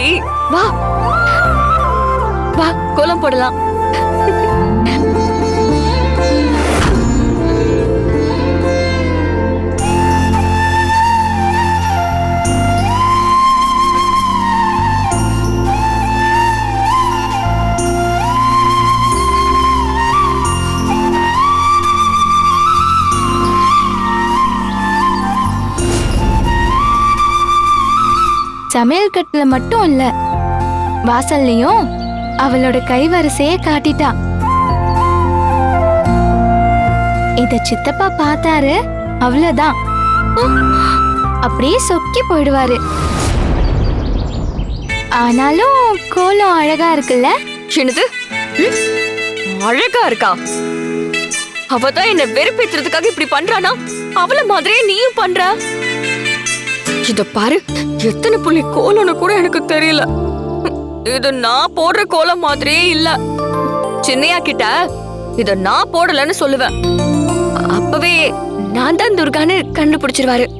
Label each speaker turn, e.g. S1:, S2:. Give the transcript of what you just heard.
S1: பாரு வா. வா கோலம் போடலாம்.
S2: சமையல் கட்டுல மட்டும் இல்ல. வாசல்லையும் அவளோட கைவரிசைய காட்டிட்டா. இத சித்தப்பா பார்த்தாரு அவ்வளவுதான். அப்படியே சொக்கி போயிடுவாரு. ஆனாலும் கோலம் அழகா இருக்குல்ல?
S1: என்னது? ம்? அழகா இருக்கா? அவதான் என்ன வெறுப்பேத்துறதுக்காக இப்படி பண்றானா? அவள மாதிரியே நீயும் பண்ற? இத பாரு எத்தனை புள்ளி கோலம்னு கூட எனக்கு தெரியல. இது நான் போடுற கோலம் மாதிரியே இல்ல. சின்னையா கிட்ட இத நான் போடலன்னு சொல்லுவேன். அப்பவே நான் தான் துர்கான்னு கண்டுபிடிச்சிருவாரு.